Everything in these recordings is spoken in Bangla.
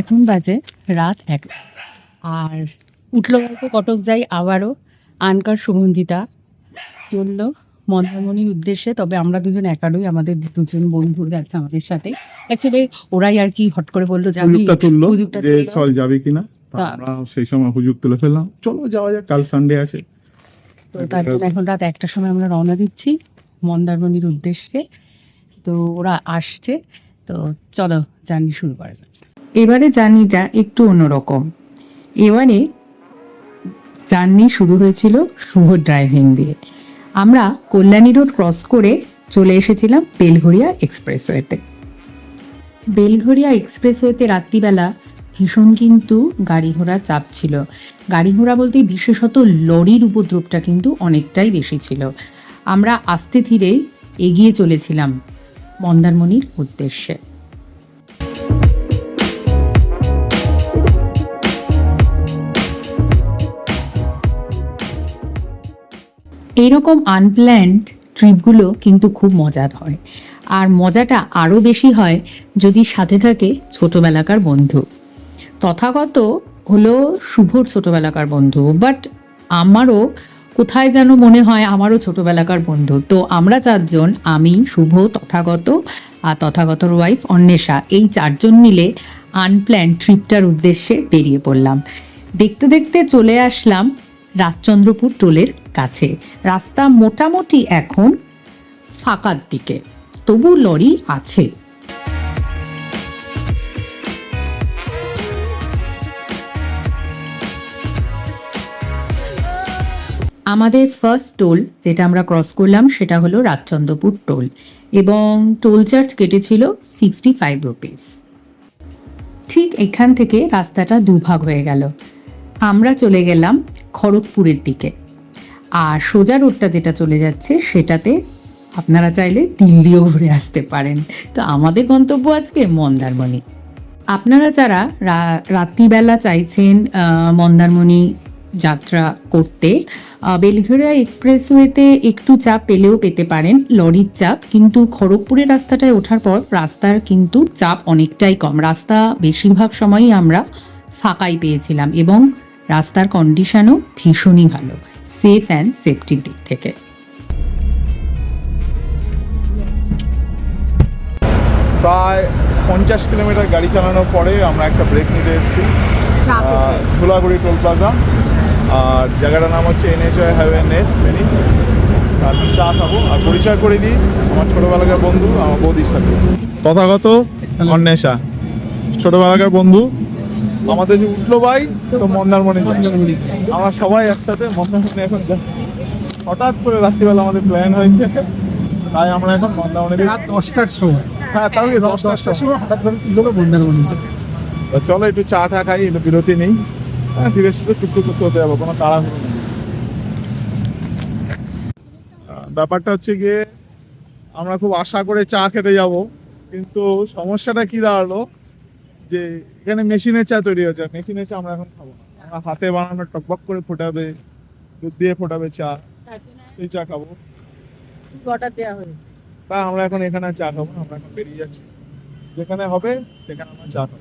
এখন বাজে রাত এক। আর উঠল গল্প কটক যাই আবারও আনকার সুগন্ধিতা চলল মন্দারমণির উদ্দেশ্যে তবে আমরা দুজন একারই আমাদের দুজন বন্ধু যাচ্ছে আমাদের সাথে। অ্যাকচুয়ালি ওরাই আর কি হট করে বলল যে চল যাবে কিনা? আমরা সেই সময় হুজুক তুলে ফেললাম। চলো যাওয়া যাক কাল সানডে আছে। তো তার জন্য এখন রাত একটার সময় আমরা রওনা দিচ্ছি মন্দারমণির উদ্দেশ্যে। তো ওরা আসছে তো চলো জার্নি শুরু করা যাক। এবারে জার্নিটা একটু অন্যরকম। এবারে জার্নি শুরু হয়েছিল শুভ ড্রাইভিং দিয়ে। আমরা কল্যাণী রোড ক্রস করে চলে এসেছিলাম বেলঘরিয়া এক্সপ্রেসওয়েতে। বেলঘরিয়া এক্সপ্রেসওয়েতে রাত্রিবেলা ভীষণ কিন্তু গাড়ি ঘোড়া চাপ ছিল। গাড়ি ঘোড়া বলতে বিশেষত লরির উপদ্রবটা কিন্তু অনেকটাই বেশি ছিল। আমরা আস্তে ধীরেই এগিয়ে চলেছিলাম মন্দারমণির উদ্দেশ্যে। এইরকম আনপ্ল্যান্ড ট্রিপগুলো কিন্তু খুব মজার হয়। আর মজাটা আরও বেশি হয় যদি সাথে থাকে ছোটোবেলাকার বন্ধু। তথাগত হলো শুভর ছোটোবেলাকার বন্ধু বাট আমারও কোথায় যেন মনে হয় আমারও ছোটোবেলাকার বন্ধু। তো আমরা চারজন, আমি, শুভ, তথাগত আর তথাগতর ওয়াইফ অন্বেষা, এই চারজন মিলে আনপ্ল্যান ট্রিপটার উদ্দেশ্যে বেরিয়ে পড়লাম। দেখতে দেখতে চলে আসলাম রাজচন্দ্রপুর টোলের কাছে। রাস্তা মোটামুটি এখন ফাঁকার দিকে। তবু লরি আছে। আমাদের ফার্স্ট টোল যেটা আমরা ক্রস করলাম সেটা হলো রাজচন্দ্রপুর টোল এবং টোল চার্জ কেটেছিল সিক্সটি ফাইভ রুপিস ঠিক এখান থেকে রাস্তাটা দুভাগ হয়ে গেল। আমরা চলে গেলাম খড়গপুরের দিকে। আর সোজা রোডটা যেটা চলে যাচ্ছে, সেটাতে আপনারা চাইলে দিল্লিও ঘুরে আসতে পারেন। তো আমাদের গন্তব্য আজকে মন্দারমণি। আপনারা যারা রাত্রিবেলা চাইছেন মন্দারমণি যাত্রা করতে বেলঘরিয়া এক্সপ্রেসওয়েতে একটু চাপ পেলেও পেতে পারেন, লরির চাপ। কিন্তু খড়গপুরের রাস্তাটায় ওঠার পর রাস্তার কিন্তু চাপ অনেকটাই কম। রাস্তা বেশিরভাগ সময়ই আমরা ফাঁকাই পেয়েছিলাম এবং রাস্তার কন্ডিশনও ভীষণই ভালো সেফ অ্যান্ড সেফটির দিক থেকে। প্রায় পঞ্চাশ কিলোমিটার গাড়ি চালানোর পরে আমরা একটা ব্রেক নিতে এসেছি। Dhulagori toll plaza. আর জায়গাটার নাম হচ্ছে এনএচআই হাইওয়ে নেস্ট মেনি আর চা খাব। আর পরিচয় করে দিই আমার ছোটোবেলাকার বন্ধু আমার বৌদির সাথে। তথাগত অন্বেষা। ছোটোবেলাকার বন্ধু আমাদের যে উঠল ভাই তো মন্দারমণি। আমরা সবাই একসাথে মন্দারমণি এখন। হঠাৎ করে রাত্রিবেলা আমাদের প্ল্যান হয়েছে তাই আমরা এখন মন্দারমণি রাত দশটার সময়। হ্যাঁ তাহলে দশটার সময়? হঠাৎ করে কি হলো মন্দারমণি চলো একটু চা টা খাই একটু বিরতি নেই। হ্যাঁ ধীরে সুস্থে টুকটুক করতে হতে যাব কোনো নেই। ব্যাপারটা হচ্ছে গিয়ে আমরা খুব আশা করে চা খেতে যাব কিন্তু সমস্যাটা কি দাঁড়াল? যে এখানে মেশিনের চা তৈরি হয়েছে মেশিনের চা আমরা এখন খাব না। আমরা হাতে বানানো টকবক করে ফোটাবে দুধ দিয়ে ফোটাবে চা সেই চা খাব। অর্ডার দেওয়া হয়েছে। তা আমরা এখন এখানে চা খাব আমরা এখন বেরিয়ে যাচ্ছি। যেখানে হবে সেখানে আমরা চা খাব।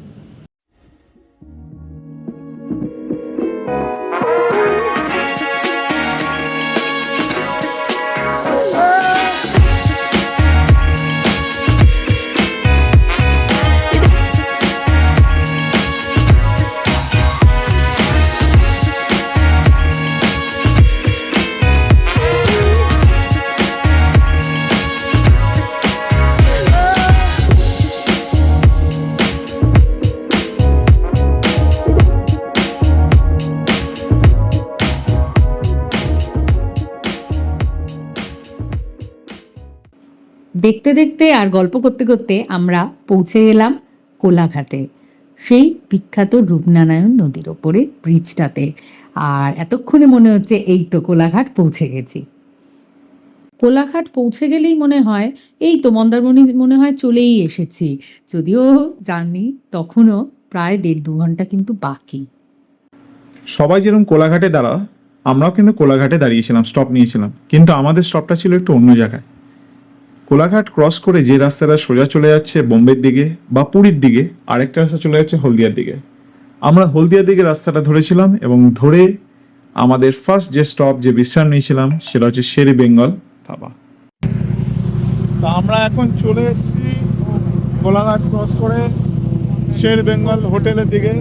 দেখতে দেখতে আর গল্প করতে করতে আমরা পৌঁছে গেলাম কোলাঘাটে, সেই বিখ্যাত রূপনারায়ণ নদীর ওপরে ব্রিজটাতে আর এতক্ষণে মনে হচ্ছে এই তো কোলাঘাট পৌঁছে গেছি। কোলাঘাট পৌঁছে গেলেই মনে হয়, এই তো মন্দারমণি মনে হয় চলেই এসেছি। যদিও জানি তখনও প্রায় দেড় দু ঘণ্টা কিন্তু বাকি। সবাই যেরকম কোলাঘাটে দাঁড়া আমরাও কিন্তু কোলাঘাটে দাঁড়িয়েছিলাম স্টপ নিয়েছিলাম। কিন্তু আমাদের স্টপটা ছিল একটু অন্য জায়গায়। কোলাঘাট ক্রস করে যে রাস্তাটা সোজা চলে যাচ্ছে বোম্বের দিকে বা পুরীর দিকে, আরেকটা রাস্তা চলে যাচ্ছে হলদিয়ার দিকে। আমরা হলদিয়ার দিকে রাস্তাটা ধরেছিলাম এবং ধরে আমাদের ফার্স্ট যে স্টপ যে বিশ্রাম নিয়েছিলাম, সেটা হচ্ছে শেরি বেঙ্গল ধাবা। তা আমরা এখন চলে এসেছি কোলাঘাট ক্রস করে শের বেঙ্গল হোটেলের দিকে।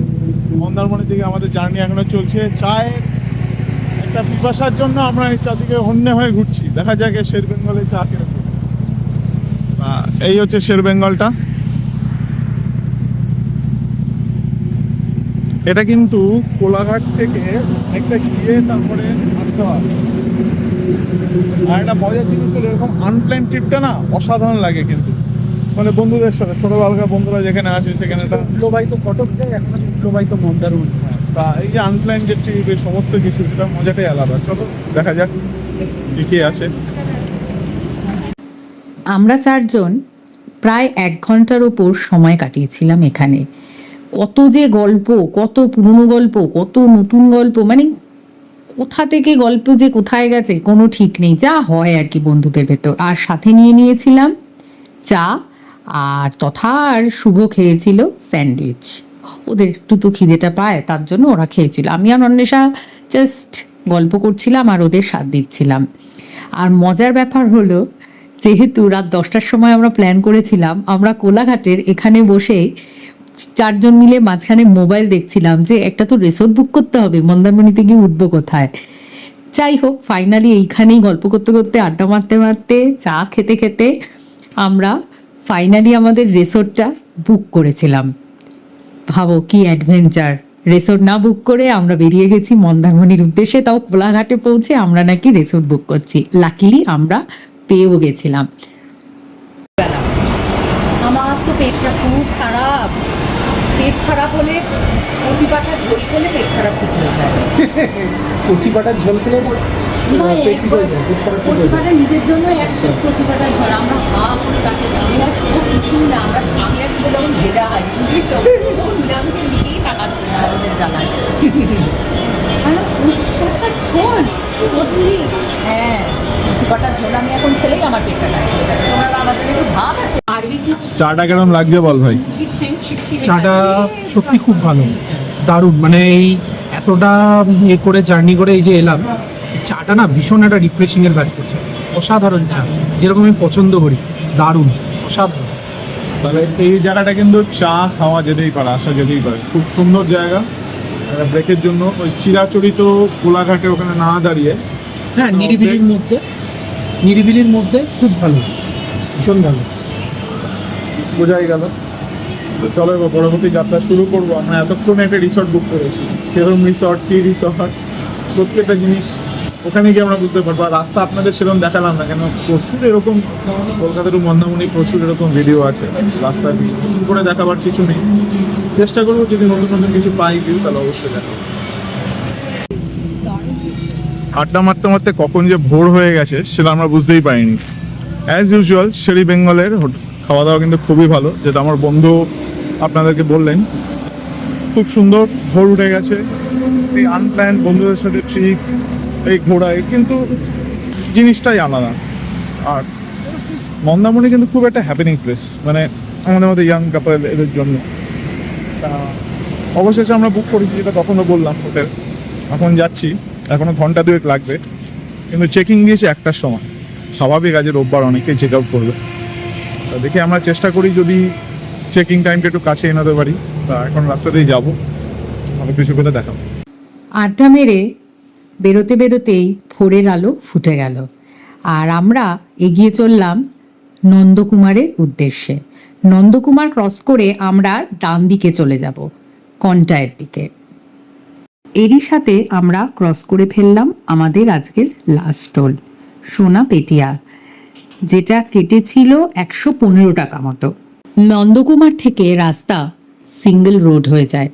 মন্দারমণির দিকে আমাদের জার্নি এখনও চলছে। চায়ের একটা পিপাসার জন্য আমরা এই চারদিকে অন্য হয়ে ঘুরছি। দেখা যাক শের বেঙ্গলে চা কীরকম এই হচ্ছে শের বেঙ্গলটা। এটা কিন্তু কোলাঘাট থেকে একটা গিয়ে তারপরে আসতে হয়। আর একটা মজার জিনিস হলো এরকম আনপ্ল্যান ট্রিপটা না অসাধারণ লাগে কিন্তু। মানে বন্ধুদের সাথে ছোটবেলাকার বন্ধুরা যেখানে আছে সেখানে একটা উল্টোবাই তো কটক যায় এখন উল্টোবাই তো মন্দারমণি তা এই যে আনপ্ল্যান যে ট্রিপ সমস্ত কিছু সেটা মজাটাই আলাদা। চলো দেখা যাক কি কি আছে। আমরা চারজন প্রায় এক ঘণ্টার ওপর সময় কাটিয়েছিলাম এখানে। কত যে গল্প, কত পুরনো গল্প, কত নতুন গল্প মানে কোথা থেকে গল্প যে কোথায় গেছে কোনো ঠিক নেই, যা হয় আর কি বন্ধুদের ভেতর। আর সাথে নিয়ে নিয়েছিলাম চা আর তথা আর শুভ খেয়েছিল স্যান্ডউইচ। ওদের একটু তো খিদেটা পায়, তার জন্য ওরা খেয়েছিল। আমি আর অন্বেষা জাস্ট গল্প করছিলাম আর ওদের স্বাদ দিচ্ছিলাম। আর মজার ব্যাপার হলো যেহেতু রাত দশটার সময় আমরা প্ল্যান করেছিলাম, আমরা কোলাঘাটের এখানে বসে চারজন মিলে মাঝখানে মোবাইল দেখছিলাম যে একটা তো রিসোর্ট বুক করতে হবে, মন্দারমণিতে গিয়ে উঠবো কোথায়? যাই হোক ফাইনালি এইখানেই গল্প করতে করতে, আড্ডা মারতে মারতে, চা খেতে খেতে আমরা ফাইনালি আমাদের রিসোর্টটা বুক করেছিলাম। ভাবো কি অ্যাডভেঞ্চার রিসোর্ট না বুক করে আমরা বেরিয়ে গেছি মন্দারমণির উদ্দেশ্যে, তাও কোলাঘাটে পৌঁছে আমরা নাকি রিসোর্ট বুক করছি। লাকিলি আমরা পেয়েও গেছিলাম। আমার তো পেটটা খুব খারাপ। পেট খারাপ হলে কচি পাঠা ঝোল খেলে পেট খারাপ ঠিক হয়ে যায়। কচি পাটা ঝোল খেলে পেট হয়ে পেট হয়ে নিজের জন্য এক পিস কচি পাঠা ঝোল। আমরা হা করে তাকে আমি আর শুধু কিছুই না আমরা আমি আর শুধু যেমন ভেজা হয় বুঝলি তো? ও নিরামিষের দিকেই তাকাচ্ছে না আমাদের জ্বালায় আর ঝোল? সত্যি? হ্যাঁ। ঝোল আমি এখন খেলেই আমার পেটটা যাবে। তোমরা আমার জন্য একটু ভাব পারবি কি? চাটা কেরম লাগছে বল ভাই? চাটা সত্যি খুব ভালো। দারুণ। মানে এই এতটা ইয়ে করে জার্নি করে এই যে এলাম চাটা না ভীষণ একটা রিফ্রেশিং এর কাজ করছে। অসাধারণ চা। যেরকম আমি পছন্দ করি। দারুণ। অসাধারণ। তাহলে এই জায়গাটা কিন্তু চা খাওয়া যেতেই পারে আসা যেতেই পারে। খুব সুন্দর জায়গা। ব্রেকের জন্য ওই চিরাচরিত কোলাঘাটে ওখানে না দাঁড়িয়ে হ্যাঁ নিরিবিলির মধ্যে। নিরিবিলির মধ্যে খুব ভালো। ভীষণ ভালো বোঝাই গেল। তো চলো এবার পরবর্তী যাত্রা শুরু করব। আমরা এতক্ষণ একটা রিসর্ট বুক করেছি। সেরকম রিসর্ট কি রিসর্ট প্রত্যেকটা জিনিস ওখানে গিয়ে আমরা বুঝতে পারব। রাস্তা আপনাদের সেরকম দেখালাম না কেন, প্রচুর এরকম কলকাতার মন্দামণি প্রচুর এরকম ভিডিও আছে রাস্তা দিয়ে করে দেখাবার কিছু নেই। চেষ্টা করব যদি নতুন নতুন কিছু পাই ভিউ তাহলে অবশ্যই দেখাবো। আড্ডা মারতে মারতে কখন যে ভোর হয়ে গেছে সেটা আমরা বুঝতেই পারিনি। অ্যাজ ইউজুয়াল শেরি বেঙ্গলের খাওয়া দাওয়া কিন্তু খুবই ভালো, যেটা আমার বন্ধু আপনাদেরকে বললেন। খুব সুন্দর, ভোর উঠে গেছে। এই আনপ্ল্যান বন্ধুদের সাথে ট্রিপ এই ঘোড়ায় কিন্তু জিনিসটাই আলাদা। আর মন্দামণি কিন্তু খুব একটা হ্যাপেনিং প্লেস মানে আমাদের মধ্যে ইয়াং কাপল এদের জন্য। অবশেষে আমরা বুক করেছি, যেটা তখনও বললাম হোটেল এখন যাচ্ছি। এখনও ঘণ্টা দুয়েক লাগবে, কিন্তু চেকিং দিয়েছে একটার সময়। স্বাভাবিক আজ রোববার অনেকেই চেক আউট করবে। তা দেখি আমরা চেষ্টা করি যদি চেকিং টাইমটা একটু কাছে এনে পারি, তা এখন রাস্তাতেই যাব। ভালো কিছু করে দেখাবো। আড্ডা মেরে বেরোতে বেরোতেই ভোরের আলো ফুটে গেল। আর আমরা এগিয়ে চললাম নন্দকুমারের উদ্দেশ্যে। নন্দকুমার ক্রস করে আমরা ডান দিকে চলে যাব কন্টায়ের দিকে। এরই সাথে আমরা ক্রস করে ফেললাম আমাদের আজকের লাস্ট টোল সোনা পেটিয়া, যেটা কেটেছিল একশো পনেরো টাকা মতো। নন্দকুমার থেকে রাস্তা সিঙ্গেল রোড হয়ে যায়।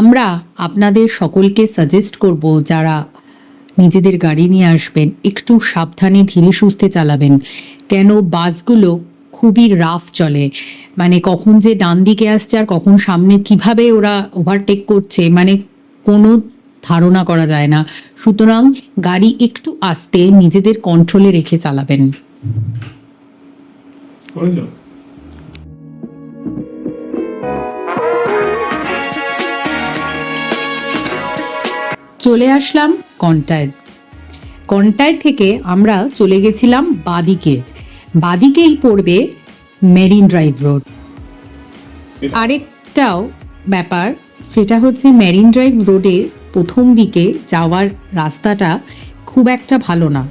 আমরা আপনাদের সকলকে সাজেস্ট করব যারা নিজেদের গাড়ি নিয়ে আসবেন, একটু সাবধানে ধীরে সুস্থে চালাবেন। কেন বাসগুলো খুবই রাফ চলে। মানে কখন যে ডান দিকে আসছে আর কখন সামনে কীভাবে ওরা ওভারটেক করছে মানে কোনো ধারণা করা যায় না। সুতরাং গাড়ি একটু আস্তে নিজেদের কন্ট্রোলে রেখে চালাবেন। চলে আসলাম কন্টায় কন্টায় থেকে আমরা চলে গেছিলাম বাদিকে। বাদিকেই পড়বে মেরিন ড্রাইভ রোড আরেকটাও ব্যাপার সেটা হচ্ছে ম্যারিন ড্রাইভ রোডে প্রথম দিকে যাওয়ার রাস্তাটা খুব একটা ভালো না।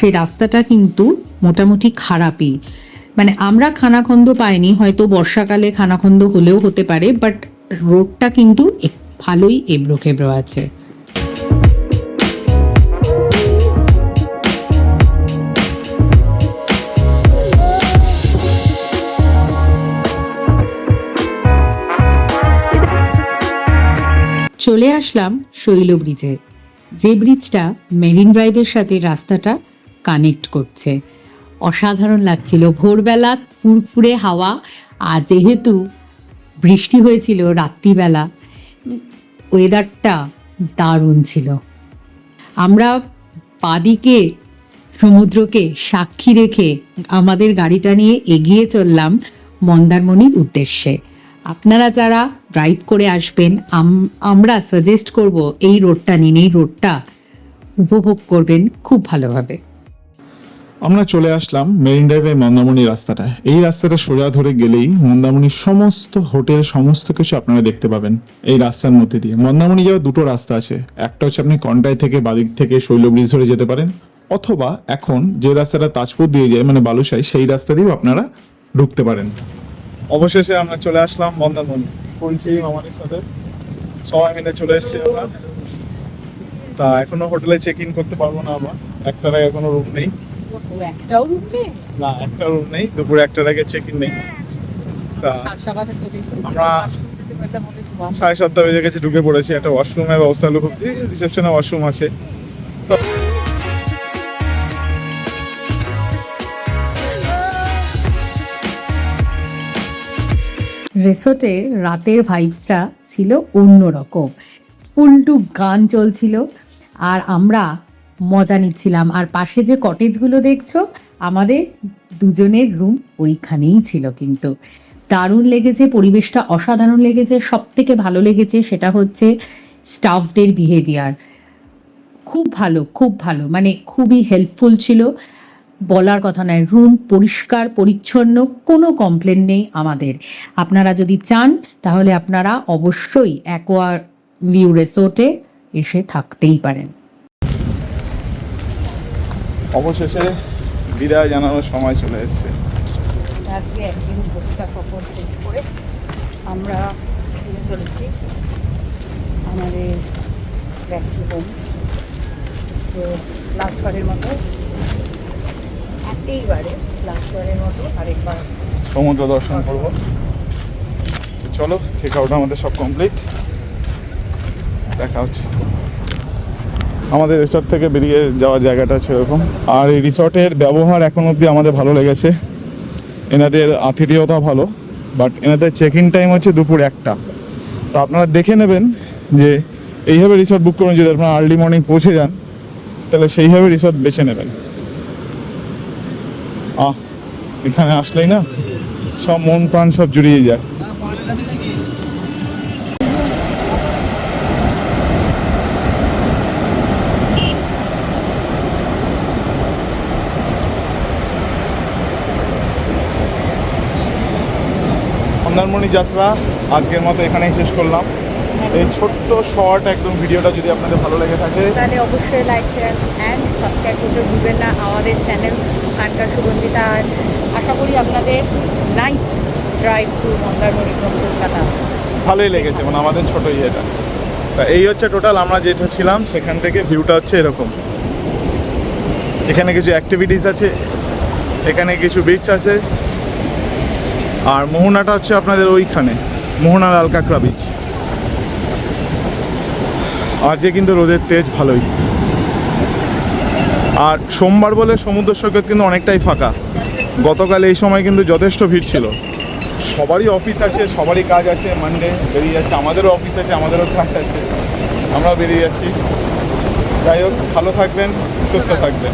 সে রাস্তাটা কিন্তু মোটামুটি খারাপই। মানে আমরা খানাখন্দ পাইনি, হয়তো বর্ষাকালে খানাখন্দ হলেও হতে পারে বাট রোডটা কিন্তু ভালোই এবড়ো খেবড়ো আছে। চলে আসলাম শৈল ব্রিজে যে ব্রিজটা মেরিন ড্রাইভের সাথে রাস্তাটা কানেক্ট করছে। অসাধারণ লাগছিল, ভোরবেলা ফুরফুরে হাওয়া, আর যেহেতু বৃষ্টি হয়েছিল রাত্রিবেলা ওয়েদারটা দারুণ ছিল। আমরা বাদিকে, সমুদ্রকে সাক্ষী রেখে আমাদের গাড়িটা নিয়ে এগিয়ে চললাম মন্দারমণির উদ্দেশ্যে। আপনারা যারা ড্রাইভ করে আসবেন, আম- আমরা সাজেস্ট করব এই রোডটা নিন, এই রোডটা উপভোগ করবেন খুব ভালোভাবে। আমরা চলে আসলাম মেরিন ড্রাইভের মন্দারমণি রাস্তাটা। এই রাস্তাটা সোজা ধরে গেলেই মন্দামণির সমস্ত হোটেল, সমস্ত কিছু আপনারা দেখতে পাবেন এই রাস্তার মধ্যে দিয়ে। মন্দামণি যাওয়ার দুটো রাস্তা আছে। একটা হচ্ছে আপনি কন্টাই থেকে বাদিক থেকে শৈল ব্রিজ ধরে যেতে পারেন, অথবা এখন যে রাস্তাটা তাজপুর দিয়ে যায় মানে বালুশাই সেই রাস্তা দিয়েও আপনারা ঢুকতে পারেন। অবশেষে আমরা চলে আসলাম মন্দারমণি পরিচয় আমাদের সাথে। সবাই মিলে চলে এসেছি আমরা। তা এখনও হোটেলে চেক ইন করতে পারব না আবার একটা এখনও রুম নেই। একটাও রুখে না একটা রুম নেই। দুপুরে একটার আগে চেক ইন নেই। তা আমরা-। সাড়ে সাতটা বেজে গেছে ঢুকে পড়েছি। একটা ওয়াশরুমের ব্যবস্থা হলো। রিসেপশনে ওয়াশরুম আছে। রেসোর্টের রাতের ভাইবসটা ছিল অন্যরকম উল্টু গান চলছিল, আর আমরা মজা নিচ্ছিলাম। আর পাশে যে কটেজগুলো দেখছ, আমাদের দুজনের রুম ওইখানেই ছিল কিন্তু। দারুণ লেগেছে, পরিবেশটা অসাধারণ লেগেছে সব থেকে ভালো লেগেছে সেটা হচ্ছে স্টাফদের বিহেভিয়ার খুব ভালো খুব ভালো মানে খুবই হেল্পফুল ছিল। বলার কথা নয়। রুম পরিষ্কার পরিচ্ছন্ন কোনো কমপ্লেন নেই আমাদের। আপনারা যদি চান তাহলে আপনারা অবশ্যই অ্যাকোয়ার ভিউ রিসোর্টে এসে থাকতেই পারেন। অবশেষে বিদায় জানানোর সময় চলে এসেছে। আজকে একদিন ভোক্তা সফর শেষ করে আমরা ফিরে চলেছি আমাদের ব্যাক টু হোম তো লাস্টবারের মতো সমুদ্র দর্শন করব। চলো চেক আউট আমাদের সব কমপ্লিট দেখা হচ্ছে। আমাদের রিসর্ট থেকে বেরিয়ে যাওয়ার জায়গাটা আছে এরকম। আর এই রিসর্টের ব্যবহার এখন অবধি আমাদের ভালো লেগেছে। এনাদের আতিথেয়তা ভালো বাট এনাদের চেক ইন টাইম হচ্ছে দুপুর একটা। তো আপনারা দেখে নেবেন যে এইভাবে রিসর্ট বুক করুন, যদি আপনারা আর্লি মর্নিং পৌঁছে যান, তাহলে সেইভাবে রিসর্ট বেছে নেবেন। আহ, এখানে আসলেই না সব মন প্রাণ সব জুড়িয়ে যায়। মন্দারমণি যাত্রা আজকের মতো এখানেই শেষ করলাম। এই ছোট্ট শর্ট একদম ভিডিওটা যদি আপনাদের ভালো লেগে থাকে, তাহলে অবশ্যই লাইক শেয়ার অ্যান্ড সাবস্ক্রাইব করতে ভুলবেন না। আমাদের চ্যানেল খানকার সুগন্ধিতা, আর আশা করি আপনাদের night drive to Mandarmani Kolkata. ভালোই লেগেছে মানে আমাদের ছোট ইয়েটা। তা এই হচ্ছে টোটাল আমরা যেটা ছিলাম, সেখান থেকে ভিউটা হচ্ছে এরকম। এখানে কিছু অ্যাক্টিভিটিস আছে, এখানে কিছু বিচ আছে। আর মোহনাটা হচ্ছে আপনাদের ওইখানে, মোহনার আলকাকরা বিচ আর যে কিন্তু রোদের তেজ ভালোই। আর সোমবার বলে সমুদ্র সৈকত কিন্তু অনেকটাই ফাঁকা। গতকাল এই সময় কিন্তু যথেষ্ট ভিড় ছিল। সবারই অফিস আছে, সবারই কাজ আছে মানডে বেরিয়ে যাচ্ছে। আমাদেরও অফিস আছে, আমাদেরও কাজ আছে। আমরাও বেরিয়ে যাচ্ছি। যাই হোক, ভালো থাকবেন, সুস্থ থাকবেন।